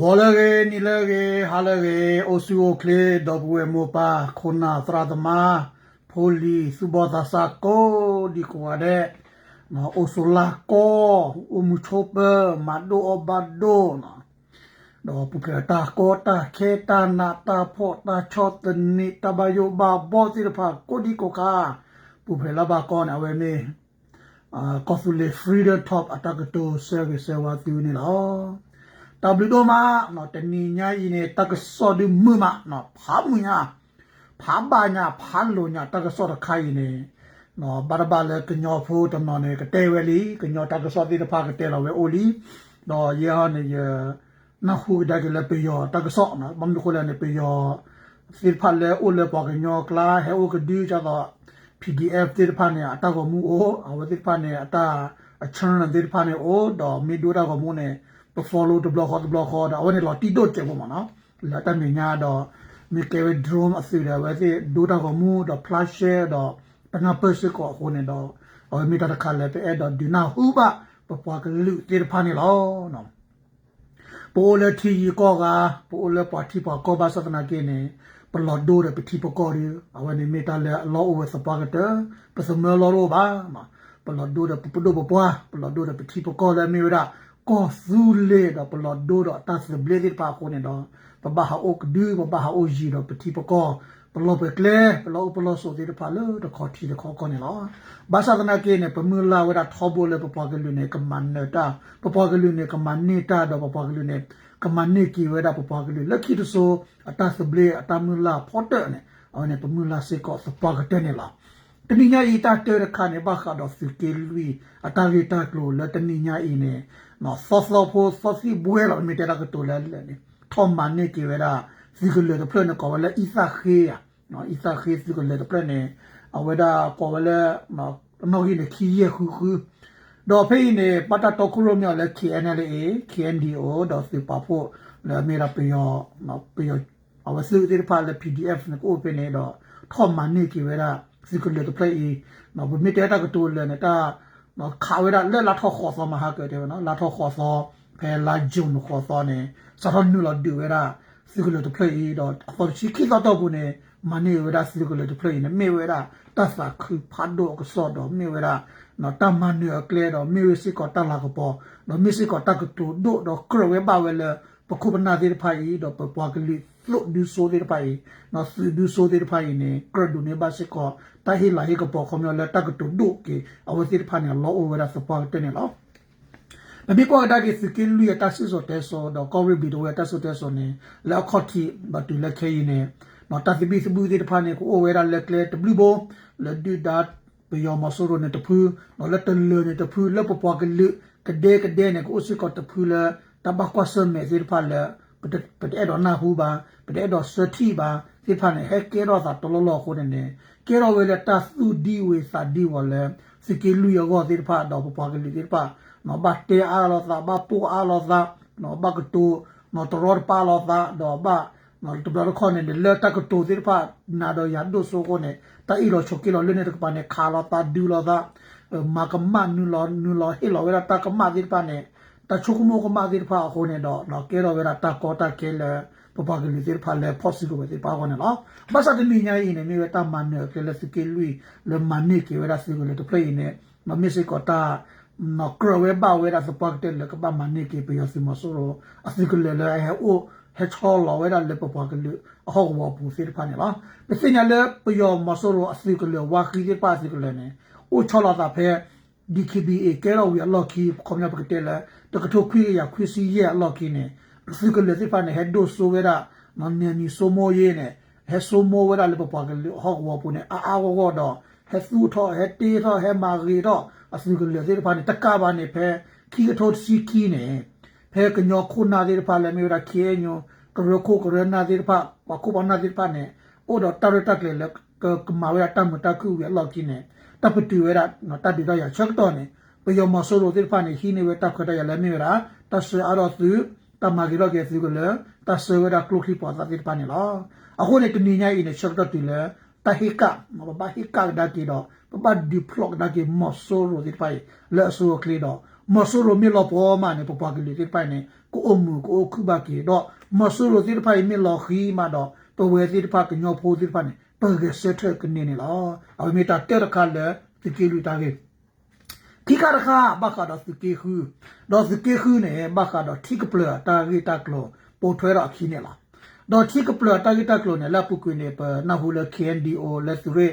ဝါလရေနီလရေဟာလရေအိုဆူအိုကလေဒဘဝေမောပါခုနာသရဒမာဖိုလီစုဘောသာစာကိုဒီကွာတဲ့နော်အိုဆူလာကိုအမှုချိုပမဒိုအဘဒိုနော်တော့ပုကတာကိုတာခေတာနာတာဖောတာချောတနီတဘယောဘာဘောတိဖာကိုဒီကိုကာပုဖလာဘာကောနာဝဲမေအာကောဆူလေဖရီဒမ်ထော့အတက်တိုဆာဗစ်ဆဝါတူနီလော W တော့မှာနော်တနီညာဤနေတကစောဒီမမနော်ဖာမှုညာဖာဘာညာဖာလိုညာတကစောတခိုင်နေနော်ဘာဘာလေကညောဖို့တနော်နေကတဲဝဲလီကညောတကစောဒီတဖာကတဲလောဝဲအိုလီနော်ရဟနေရနခုဒါကလည်းပေယောတကစောနော်ဘမ်ဒခိုလည်းနေပေယောစီဖာလေအိုလေပေါ်ကညောကလာဟဲအိုကဒီချတော့ PDF တိဖာနေအတာကမှုအိုအဝတိဖာနေအတာအချမ်းတိဖာနေအိုတော့မီဒိုတာကမှုနေ to follow the block the block da wani lo ti do che bo ma no la ta mi nya do mi ke we drone asu da we se do ta ko mu do flash share do ta na per se ko ko ne do o mi ta ka le pe e do du na hu ba pa pa ka lu ti pa ni lo no po le ti ko ga po le pa ti pa ko ba sa na ke ne ပလော်ဒိုရပတိပကောရီအဝနေမီတာလေလောဝစပါကတပစမလောရောဘာမပလော်ဒိုရပပဒိုဘပွားပလော်ဒိုရပတိပကောလေမီရာ ကောဇူလေတော့ပလော်ဒိုတော့တတ်စဘလေဒီပါခုနေတော့ပဘာဟာအိုကဒီပဘာဟာအိုဂျီတော့ပတိပကောပလောပကလေပလောပလောဆိုဒီပါလို့တော့ခေါ်တီတော့ခေါ်ကောနေလောဘာသာကနာကေနေပမူလာဝရထောဘိုလေပပကလူနေကမန်နေတာပပကလူနေကမန်နေတာတော့ပပကလူနေကမန်နေကီဝရပပကလူလက်ခီတဆိုအတစဘလေအတမူလာဖော်တဲ့နေအော်နေပမူလာစေကောစပကတဲ့နေလားတနိညာဤတာတဲရခါနေဘခါတော့စကေလူအတာဂီတာကလိုလက်တနိညာဤနေ နော်ဆော့ဆော့ဖို့ဆော့စီဘွဲလာမီတရာကတိုလဲလဲနေထောမန်နေကေဝရာစီကလေတပလနကောဝလဲအီစာခေယာနော်အီစာခေစီကလေတပလနေအဝဒါကောဝလဲနော်နော်ဟိနေခီရခူခူဒေါ်ဖေးနေပတတခုရမြောက်လဲ KNLA KNDO ဒေါ်စီပါဖို့လဲမေရာပယောနော်ပယောအဝစုတိဖာလဲ PDF နကိုပနေတော့ထောမန်နေကေဝရာစီကလေတပလီနော်ဘမီတဲတာကတိုလဲနေတာ နော်ခါဝရလက်လာထောခေါ်စောမဟာကတဲ့နော်လာထောခေါ်စောဖဲလာဂျုံခေါ်စောနေစရနူလာဒူဝရစီကလတပလေးတော့အဖေရှိခိတော့ဘူးနေမနေဝရစီကလတပလေးနေမေဝရတသခုဖတ်တော့ကစောတော့မေဝရနော်တမန်နကလေတော့မေဝစီကတလာကပေါ်နော်မေစီကတကတူဒိုတော့ကရဝဲပါဝဲလေပခုပနာဒီဖိုင်တော့ပပွားကလေး လို့ဒူဆိုဒီဖိုင်နော်ဒူဆိုဒီဖိုင်နေကရဒူနေပါစကောတာဟီလာဟီကပေါ်ခမျိုးလက်တကတူဒိုကေအဝစီဖိုင်လောအိုဝရစပေါ်တဲ့နေလောမဘီကောဒါကိစကီလူရတဆူဆိုတဲဆိုတော့ကောရီဘီဒိုရတဆူတဲဆိုနေလောက်ခေါတီဘတူလက်ခဲနေနော်တသဘီစဘူးဒီဖာနေကိုအိုဝဲရလက်ကလေတဘလူဘိုလက်ဒူဒတ်ပယောမဆိုရနေတဖူနော်လက်တလူနေတဖူလက်ပပွားကလူကဒဲကဒဲနေကိုစကောတဖူ လာတဘကွာဆမဲစီဖာလာပတပတဲ့တော့နာဟူပါပတဲ့တော့စတိပါစီဖာနေဟဲကေတော့သာတလောလောခိုနေကေတော့ဝဲလက်တသုဒီဝေစာဒီဝလဲစကေလူယောစီဖာတော့ပပွားကလူစီဖာနော်ဘတ်တေအားလောသာဘပူအားလောသာနော်ဘကတူနော်တရောပါလောသာတော့ဘနော်တဘရခေါနေလေတကတူစီဖာနာတော့ရဒိုဆိုကိုနေတာအီလောချောကီလောလနေတကပါနေခါလောသာဒူလောသာမာကမနူလောနူလောဟီလောဝဲတာ ကမစီဖာနေတချုကမောကမစီဖာခိုနေတော့နော်ကေရောဝဲတာကောတာကေလေပပကလူစီဖာလေ possible ပဲပါကောနေနော်ဘာသာတမီညာအင်းနေမြေတာမန်နေကေလေစကေလူလေမန်နေကေဝဲတာစီကိုလေတပလေးနေမမစ်စကောတာ no creo we ba we da support le ka ba mani ke pe yo si mo so ro asikul le le he o he cho lo we da le pa pa ke le a ho wo pu se pa ne la pe se nya le pe yo mo so ro asikul le wa ki ke pa asikul le ne o cho la da phe DKBA ကဲတော့ဝီအလော်ကီကွန်မြတ်ပကတဲလာတကထိုခွေရခွေစီရအလော်ကီနေ စီကလေစီဖာနေဟက်ဒိုဆိုဝဲတာမန်နီနီဆိုမိုယေနေဟက်ဆိုမိုဝဲတာလေပပကလေဟောက်ဝပူနေအာအာဝဝတော့ဟက်ဆူထောဟက်တီထောဟက်မာဂီတော့အစီကလေစီဖာနေတကဘာနေဖဲခီကထိုစီကီနေဖဲကညောခုနာဒီဖာလေမြေရာခီညောကရခိုကရနာဒီဖာပခုပနာဒီဖာနေအိုတော့တရတက်လေကမာဝဲတမ်တကူရလော်ကီနေတပတူရနော်တတိတော့ရချက်တော့နေပယောမဆိုရိုတိဖာနေဟိနေဝတခတရလည်းမြေရာတဆအရောသူ တမဂီလောကေစီကလေတဆဝရကလုခိပေါ်တာတိဖာနေလားအခုနေတနိညာဤနေချက်တော့တူလေတဟိကမဘဟိကဒါတီတော့ပပဒီဖလော့ဒါကေမဆိုရိုတိဖိုင်လဲဆိုကလီတော့မဆူရိုမီလောပေါ်မနေပပကလေးတိပိုင်နေကိုအမှုကိုခုဘကေတော့မဆူရိုတိပိုင်မီလောခီမတော့ပဝဲတိပကညောဖိုတိပိုင်နေပဂစက်ထကနေနေလားအဝမီတာတဲရခါလေတိကီလူတာကေ ဒီကရခါဘခါတော့စကေခူတော့စကေခူနေဘခါတော့ထိကပလတာဂီတာကလောပိုထွဲတော့ခီနေလားတော့ထိကပလတာဂီတာကလောနေလာပုကွေနေပနာဟူလ KNDO လက်စုရဲ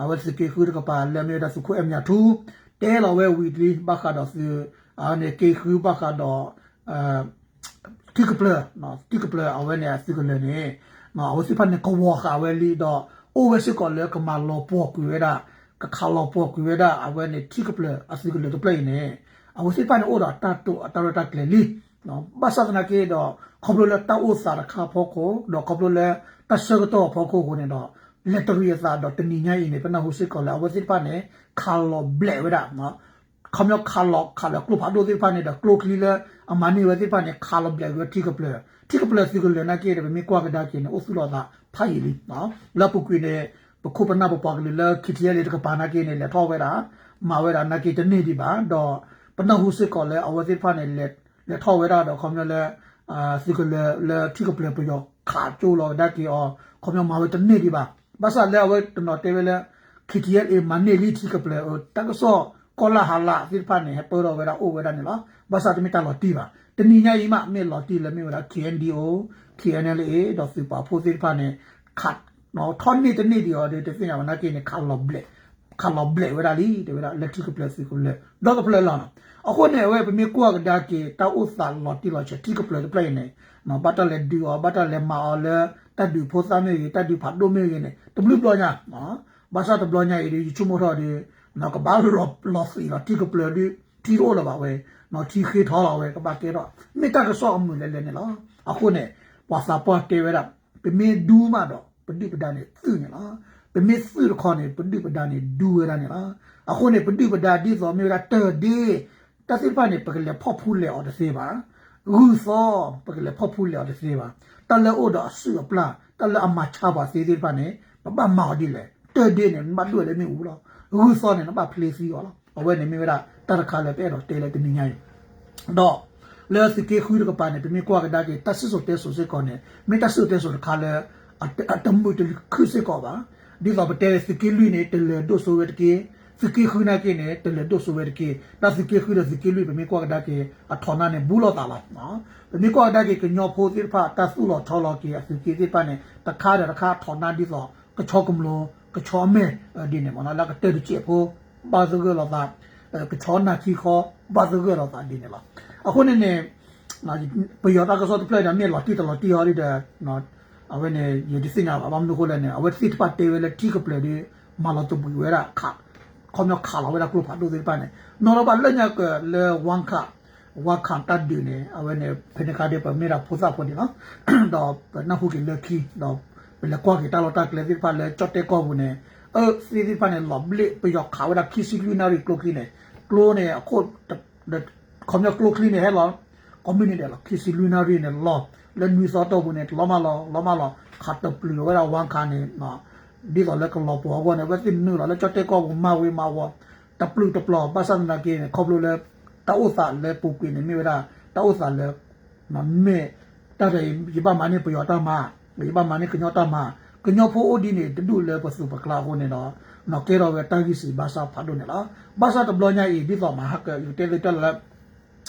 အဝစကေခူကပါလက်မြေဒါစုခုအမြတ်ထူတဲလောဝဲဝီဒီဘခါတော့စအနေကေခူဘခါတော့အာတိကပလနော်တိကပလအဝဲနေစကလနေနော်အဝစီဖန်နေကဝခအဝဲလီတော့အိုဝဲစကလကမလောပေါကွေဒါ ကခါလောပေါကွေဒါအဝဲနေတိကပလအစကလတော့ပလိနေအဝစီဖန်အိုဒါတတ်တော့အတရတကလေလီနော်ဘာသာနာကေတော့ခေါပလိုလက်တောက်ဥစားခါဖို့ကိုတော့ခေါပလိုလက်တဆကတော့ဖို့ကိုကိုနေတော့လက်တရီသာတော့တနည်းညရင်နေပနာဟုစစ်ကောလာဝစစ်ပါနေခါလောဘလဲဝဒါနော်ခမယောခါလောခါလောကလုဖာဒိုဒီပါနေတော့ကလုကလီလာအမနီဝစစ်ပါနေခါလောဘလဲဝတိကပလတိကပလစီကလနာကေတယ်မြေကွာကဒါကေနေအုစုလောတာဖိုင်လီနော်လပုကွေနေ ပခုပနာပပကလီလာခီတီယာလေတကပါနာကေနေလေထောဝဲတာမာဝဲတာနာကေတနေဒီပါတော့ပနာဟုစစ်ကောလေအဝစစ်ပါနေလေလေထောဝဲတာတော့ခမယောလေအာစီကလေလေတီကပလေပယောခါချိုလောဒါကီအောခမမဝတနေဒီပါဘာသာလေဝတနော်တေဝလေခီတီယယ်အမန်နေလီတီကပလေအိုတကဆောကောလာဟာလာဒီပါနေဟပရောဝရာအိုဝရာနေလားဘာသာတမီတာလောတီပါတနီညာယီမမေလောတီလေမေဝရာ KNDO KNLA ဒေါ်စပါဖိုစီပါနေခတ် နော်ထွန်နေတနေဒီအော်ဒီတစင်ရမနာကိနေခါလောဘလေခါလောဘလေဝရာလီတေဝရာလက်တီကပလေစီကိုလေဒေါကပလေလာနော်အခုနေဝဲပမေကွာကဒါကေတာဥသလောတီလောချတီကပလေပလေနေနော်ဘတ်တလေဒီအောဘတ်တလေမာအောလေတတ်ဒီဖိုစာမေတတ်ဒီဖတ်ဒိုမေနေတဘလူပလောညာနော်ဘာသာတဘလောညာဤချူမိုထော်ဒီနော်ကဘာလောလောစီလောတီကပလေဒီတီရိုလာပါဝဲနော်တီခေထောလာဝဲကဘာကေတော့မေတကဆောအမှုလေလေနေလားအခုနေပါစာပေါ်တေဝရပမေဒူးမတော့ ပဋိပဒါနေသူနေလားပမေစုရခေါနေပဋိပဒါနေဒူရနေလားအခုနေပဋိပဒါဒီဆိုမြေရတဒီတသိပါနေပကလေဖော့ဖူးလေအော်တစေပါရူသောပကလေဖော့ဖူးလေအော်တစေပါတလေအိုဒါဆူပလာတလေအမချပါစေဒီပါနေပပမော်ဒီလေတဒီနေမတ်လို့လေမြူလို့ရူသောနေနပပလေစီရောလားအဝဲနေမြေရတရခါလေပဲတော့တေလေတနည်းညာတော့လဲစကေခူရကပါနေပြမကွာကဒါကေတဆဆိုတဲဆိုစကောနေမေတဆဆိုတဲဆိုခါလေ အတမှုတခုစကောပါဒီတော့တဲစကေလူနေတလေဒိုဆိုဝက်ကေစကေခူနာကေနေတလေဒိုဆိုဝက်ကေတစကေခူရစကေလူပြမကွာကဒါကေအထောနာနေဘူးလို့တာလားနော်ပြမကွာဒါကေကညောဖိုးတိဖာတဆူလို့ထောလို့ကေစကေတိပါနေတခါတခါထောနာဒီတော့ကချောကမလို့ကချောမဲဒီနေမနာလာကတဲချေဖို့ဘာစကေလို့တာကချောနာချီခေါ်ဘာစကေလို့တာဒီနေလားအခုနေနေနော်ပယောတာကစောတပလက်ဒါမြေလော်တီတလော်တီဟာရီတဲ့နော် အဝဲနေယဒီစင်နာအဘမ်နုခိုလည်းနေအဝဲစစ်ပတ်တေဝဲလက်တီကပလက်ဒီမာလာတဘူဝဲရာခါခေါမျောခါလာဝဲရာကလုဖာဒိုဒီပါနေနော်တော့ဘာလက်ညာကလေဝန်ခါဝါခန်တတ်ဒီနေအဝဲနေဖိနကာဒီပမေရာဖူစာဖို့ဒီနော်တော့နဟုကလခီတော့ဘယ်ကွာကတာလောတာကလေဒီပါလေချတ်တေကောဘူးနေအဲစီဒီပါနေလောဘလေပယောခါဝဲရာခီစီလူနာရီကလုကီနေကလိုနေအခုခေါမျောကလုကီနေဟဲလော community la kisi lunari ne lo le nui sa to bu ne lo ma lo lo ma lo kha ta plu wa ra wan kha ne na di lo le ko lo po go ne wa tin nu lo le cho te ko ma we ma wo ta plu ta plo pa san na ke ne kho plu le ta u sa le pu ki ne mi wa ta u sa le na me ta de yi ba ma ne pu yo ta ma yi ba ma ne knyo ta ma knyo pho o di ne du le pa su pa kla ho ne no no ke ro we ta gi si ba sa pha do ne la ba sa ta blo nya yi di so ma ha ke yu te le ta la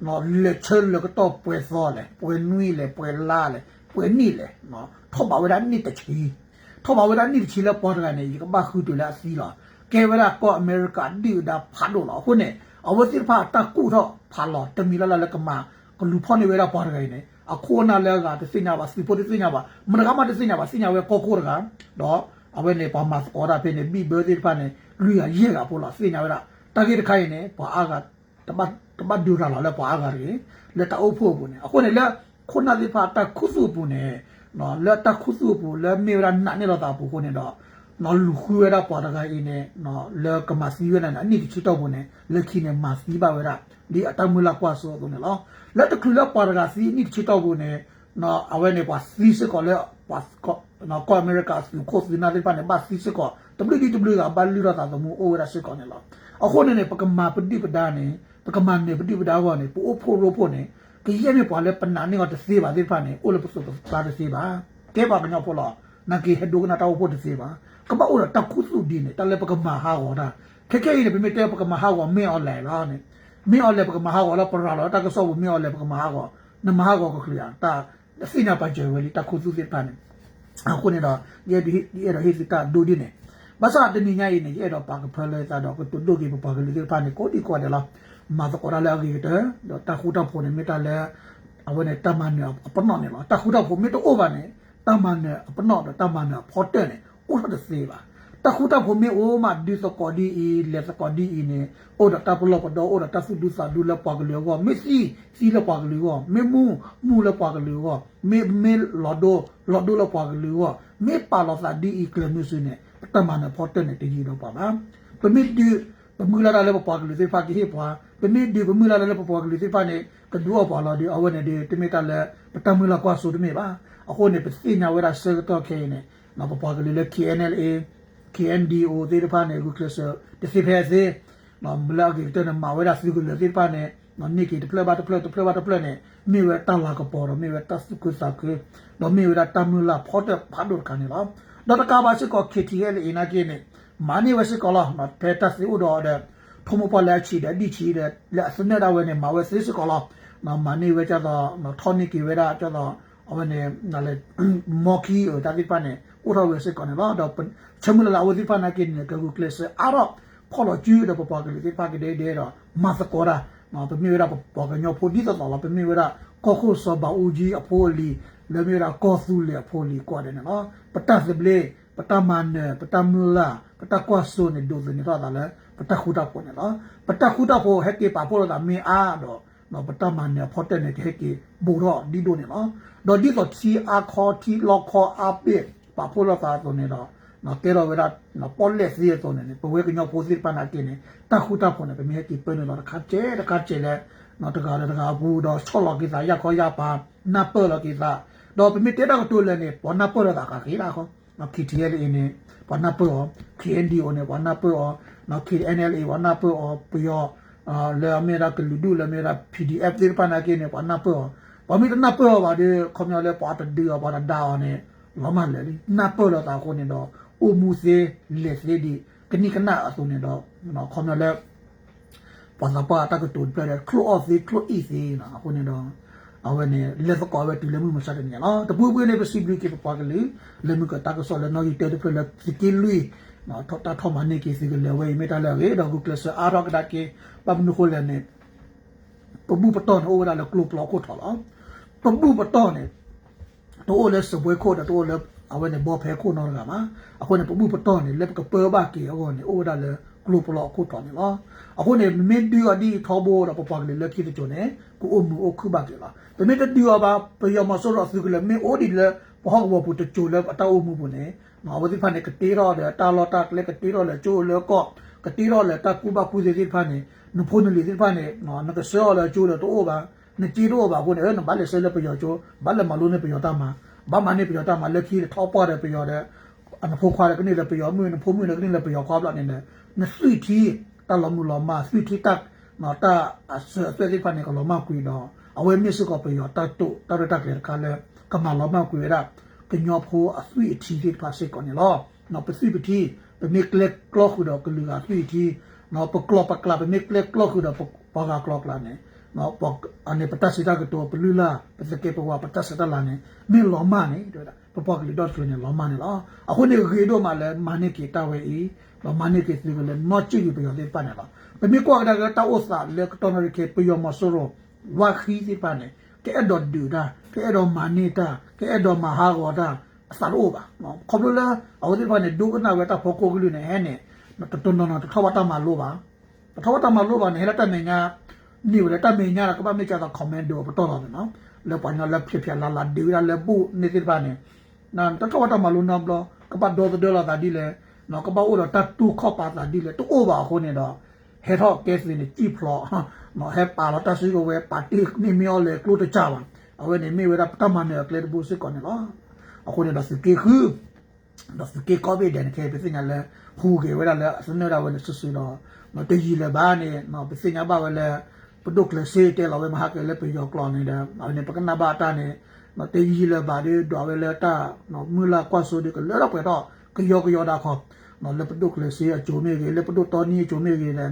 တပလော်ရလေကောလာဖူသေးပါနေကောလာဖူခချူလော်သေးပါလေပတ်ကောရမီပါတော့ဝဲနေကောအမေရိကလူခူရပါလေအကေခိုကဲနာတကူရမေတဂိုင်းနေနော်လက်ချဲလကတော့ပွဲစောလေပွဲနွီလေပွဲလာလေပွဲနီလေနော်ထောပါဝရနီတချီထောပါဝရနီတချီလေပေါ်ကနေကဘာခုတူလာစီလာကဲဝရကောအမေရိကန်ဒီဒါဖာလို့လားခုနေအဝတိဖာတကူတော့ဖာလို့တမီလာလကမာကလူဖောနေဝရပေါ်ကနေအခုနာလဲကတစညာပါစီပိုတစညာပါမနကမတစညာပါစညာဝဲကောကိုရကတော့အဝဲနေပါမတ်အော်ဒါဖေနေဘီဘယ်ဒီဖာနေလူရရဲကပို့လားစညာဝရတကိတခိုင်နေပါအာက တပတ်တပတ်ဒူရာလာလဲပါကားရီလက်တအုပ်ဖို့ဘူးနေအခုနေလက်ခုနဒီဖာတာခုစုပူနေနော်လက်တာခုစုပူလက်မေရနာနေတော့တာပူကိုနေတော့နော်လူခွေရပါတကအင်းနေနော်လက်ကမစီရနေအနိချီတော့ပူနေလက်ခိနေမစီပါဝရဒီအတမူလာကွာဆိုတော့နေလောလက်တခုလက်ပါတကစီနိချီတော့ပူနေနော်အဝဲနေပါစီစကောလေပါကောနော်ကောအမေရိကစကိုစီနာဒီပါနေပါစီစကော WDW ကဘာလူရတာတော့မအိုရစစ်ကောနေလော အခုနေနေပကမာပတိပဒါနေပကမာနေပတိပဒါကောနေပို့ဖို့ရိုဖို့နေကကြီးရမြပွားလဲပနာနေကတစေးပါဒီဖာနေအိုလပစုပါတစေးပါတဲပါကညောဖို့လောနကေဟဒိုကနာတောဖို့တစေးပါကပအိုရတခုစုဒီနေတလဲပကမာဟာဟောတာခက်ခဲနေပြမတဲပကမာဟာကောမင်းအွန်လိုင်းလားနေမင်းအွန်လိုင်းပကမာဟာကောလာပရာလောတကဆောမင်းအွန်လိုင်းပကမာဟာကောနမဟာကောကခလျာတာစိနာပါကျေဝလီတခုစုစစ်ပါနေအခုနေတော့ဒီဒီအဲ့တော့ဟိစတာဒူဒီနေ ဘာသာတနိညာရေးနေအဲ့တော့ပါကဖလဲတာတော့ကိုတူတူကေပါကလေးကပါနေကိုဒီကွာတယ်လားမာသကောရလာကေတဲ့တော့တခုတော့ဖို့နေမိတာလဲအဝနဲ့တမန်နေအပနော့နေလားတခုတော့ဖို့မိတော့ over နေတမန်နေအပနော့တော့တမန်နေဖော်တဲ့နေဥထတဲ့စေးပါတခုတော့ဖို့မိအိုးမဒီစကောဒီအီလက်စကောဒီအီနေအိုဒတာပလောကတော့အိုဒတာဖုဒူစာဒူလပါကလေးကောမစ်စီစီလပါကလေးကောမေမူမူလပါကလေးကောမေမေလော်ဒိုလော်ဒိုလပါကလေးကောမေပါလောစာဒီအီကလမျိုးစနေတမန်နေဖော်တဲ့နေတကြီးတော့ပါပါပမစ်ဒီပမူလာလည်းပေါ်ကလေးစေဖာကြီးဟေပွားပမစ် ဒီပမူလာလည်းပေါ်ကလေးစေဖာနေကဒူအပေါ်လာဒီအဝနဲ့ဒီတမီတလည်းပတမူလာကွာဆိုတမေပါအခုနေပစီနာဝရဆကတော့ခဲနေနော်ပေါ်ကလေးလည်း KNLA KNDO တေတဖာနေခုကလစတစီဖဲစေနော်မလာကြီးတဲ့မှာဝရစီကူလေတေဖာနေနော်နိကီတပလဘတ်ပလတပလဘတ်ပလနေမြေဝတလာကပေါ်မြေဝတစကုစကနော်မြေဝတမူလာဖော့တဲ့ဖာဒိုကနေလား တော့တကဘာရှိကော KTL အနာကြီးနေမာနီဝရှိကောလားနော်ဖေတစီဥတော်တဲ့ထုံမပေါ်လက်ချီတဲ့ဒီချီတဲ့လက်စနေတာဝဲနေမှာဝဲစစ်စကောလားနော်မာနီဝဲကြတော့နော်ထော်နီကီဝဲတာကြတော့အဝနေနာလေမော်ကီတာဒီပနေဥတော်ဝဲစစ်ကောနေလားတော့ချမလာဝဒီပနာကင်းနေကကူကလစ်အာရောဖော် လို့ကျူးတဲ့ပပကလေးဒီပကတဲ့တဲ့တော့မသကောရာနော်ပမြေရပပကညောဖို့ဒီတော့လာပမြေရကောခုစဘာဦးကြီးအဖိုးလီလေမြေရကောသူလေအဖိုးလီကွာတယ်နော်ပတတ်စပလေပတမန်ပတမလာပတကွာဆုနေဒုနေတော့တာလေပတခုတာပေါ်နေနော်ပတခုတာပေါ်ဟက်ကေပါပေါ်တာမင်းအားတော့နော်ပတမန်ဖော်တဲ့နေဟက်ကေဘူတော့ဒီဒိုနေနော်တော့ဒီတော့ချီအာခေါ်တီလောခေါ်အပိပါပေါ်လာတာတော့နေတော့နော်ကဲတော့ဝရနော်ပေါ်လက်စီရတော့နေပဝဲကညောပိုစီပနာကင်းနေတခုတာပေါ်နေပမေတီပနေတော့ခါကျဲတခါကျဲလဲနော်တကားတကားဘူးတော့ချော့လော်ကိစားရခေါ်ရပါနပ်ပေါ်လော်ကိစား တော့ပမေတေတော့တူလဲနေပေါ်နပ်ပေါ်တာကခေလာခေါ်နော် KTL အင်းနေပေါ်နပ်ပေါ် KNDO နေပေါ်နပ်ပေါ်နော် KNLA ပေါ်နပ်ပေါ်ပြီးတော့အာလေအမေရာကလူဒူလေအမေရာ PDF ဒီပနာကင်းနေပေါ်နပ်ပေါ်ဘာမီတနပ်ပေါ်ပါဒီခွန်ရလဲပေါ်တဒီပါတာဒါနေလမလဲနပ်ပေါ်တော့တာကိုနေတော့အိုမူစေလက်စေဒီကနိကနာအစုံနေတော့နော်ခွန်ရလဲပန်ပါတာကတူပြတယ်ခလိုအော့စီခလိုအီစီနော် အခုနေတော့အဝနေလက်စကောပဲတူလည်းမမစားတယ်နော်တပူပွေးနေပစီဘလီကေပါကလေးလည်းမကတာကဆောလည်းနော်ဒီတဲတဲ့ဖလက်စီကီလူနော်ထတာထမနေကေစီကလည်းဝေးမေတာလည်းဝေးတော့ကုကလစအာရောကဒါကေပပနုခိုလည်းနေပပူပတော်ဟိုလာလည်းကလုပ လောက်ကိုထော်လားပပူပတော်နေတော့လည်းစပွဲခိုတော့လည်းအဝနေဘောဖဲခိုနော်ကမှာအခုနေပပူပတော်နေလက်ကပဘာကေဟိုနေအိုဒါလည်းကလုပလောက်ကိုထော်နေလားအခုနေမင်းဒီအဒီထောဘောတော့ပပကလေးလက်ခိတဲ့ကျုံနေကိုအမှုအခုပါကေလားတမီတဒီယောပါပယောမဆောရသုကလေမေအိုဒီလေဘောဟောပုတချိုလေအတောအမှုပုနေနော်ဝတိဖာနေကတိရောလေတာလောတာလေကတိရောလေချိုလေကောကတိရောလေတကူပါကူစီဖာနေနဖုန်လီစီဖာနေနော်နကဆောလေချိုလေတော့ဘာနကြည့်တော့ဘာကိုနေနဘာလေဆဲလေပယောချိုဘာလေမလုံးနေပယောတာမှာဘာမနေပယောတာမှာလက်ခီထောက်ပွားတဲ့ပယောတဲ့အ နဖိုခွာတဲ့ကနေလေပယောမွေးနဖိုမွေးတဲ့ကနေလေပယောခွာပလာနေတယ်နဆွီတီတလမှုလောမဆွီတီတက်နော်တာအဆွဲစီဖာနေကလောမကွီတော့အဝဲမြစ်စကပယောတတ်တုတရတက်လေကလည်းကမလောမကွေရကညောဖိုအဆွေအထီးပါစေကောနေလောနော်ပစီပတီပမစ်ကလက်ကလော့ခုတော့ကလူကအဆွေအထီးနော်ပကလောပကလာပမစ်ကလက်ကလော့ခုတော့ပကကလော့ လာနေနော်ပအနေပတစီတာကတော့ပလူလာပစကေပဝပတစတာလာနေမင်းလောမနေတို့တာပပကလီတော့ဆွေနေလောမနေလားအခုနေခေတော့မှလည်းမာနေကီတာဝဲဤလောမနေကီစီကလည်းနော့ချီပြီးပြောလေးပါနေလားပမစ်ကွာကတာဥစာလက်တော်ရကေပယောမဆိုရောဝါခီစီပါနေကဲတော့ဒူတာကဲတော့မာနေတာကဲတော့မဟာဂောတာအစရောပါနော်ခေါပလာအော်ဒီဘာနေဒူကနာဝတာဖိုကိုကလူနေဟဲနေတတွန်းတော့တထဝတာမလို့ပါတထဝတာမလို့ပါနေလက်တမင် ညာနေရတမင်ညာကပမေချတာ comment တော့တော့တယ်နော် le pa nya le phye phye la la de la le bu ni ti ba ne na ta ka wa ta ma lu na blo ka pa do do la ta di le no ka pa o da ta tu kho pa ta di le to o ba ko ne da he tho ke si ni chi phlo no he pa la ta si ko we pa ti ni mi o le klu to cha ba a we ni mi we da ta ma ne kle bu si ko ne la a ko ne da si ke khu တော့စကေကောဗစ်တဲ့ခဲပစညာလဲဟူကေဝဲလဲစနေရဝဲဆဆူတော့နော်တကြီးလဲဘာနေနော်ပစညာဘာဝဲလဲ ပဒုကလစေတဲလာဝဲမဟာကေလဲပယောကလောနေတယ်အဲ့နေပကနာဘာတာနေနော်တကြီးလဲဘာဒီတော့ဝဲလဲတာနော်မူလာကွာဆိုဒီကလဲတော့ပဲတော့ကယောကယောတာခေါနော်လဲပဒုကလစေအချိုမေကေလဲပဒုတော်နီအချိုမေကေလဲ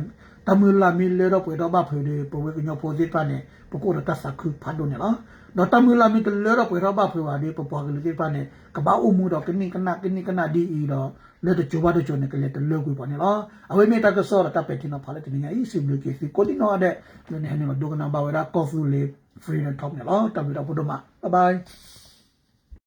တမူလာမီလဲတော့ပဲတော့ဘာဖေဒီပဝဲကညောပိုစစ်ပါနေပကိုတော့တဆခုဖတ်တော့နေလားတော့တမူလာမီကလဲတော့ပဲတော့ဘာဖေဝါဒီပပွားကလေးပါနေကဘာအမှုတော့ကနိကနာကနိကနာဒီဤတော့လဲတော့ချိုဘာတော့ချိုနေကလေးတလောကူပါနေလားအဝဲမေတကဆောရတပက်တင်ဖာလက်တင်ငါဤစီဘလကေစီကိုဒီနော်တဲ့နည်းနည်းတော့ဒုကနာဘာဝရာကော်ဖူလေး free နဲ့ထောက်နေလားတမီတော့ဘုဒ္ဓမှာ bye bye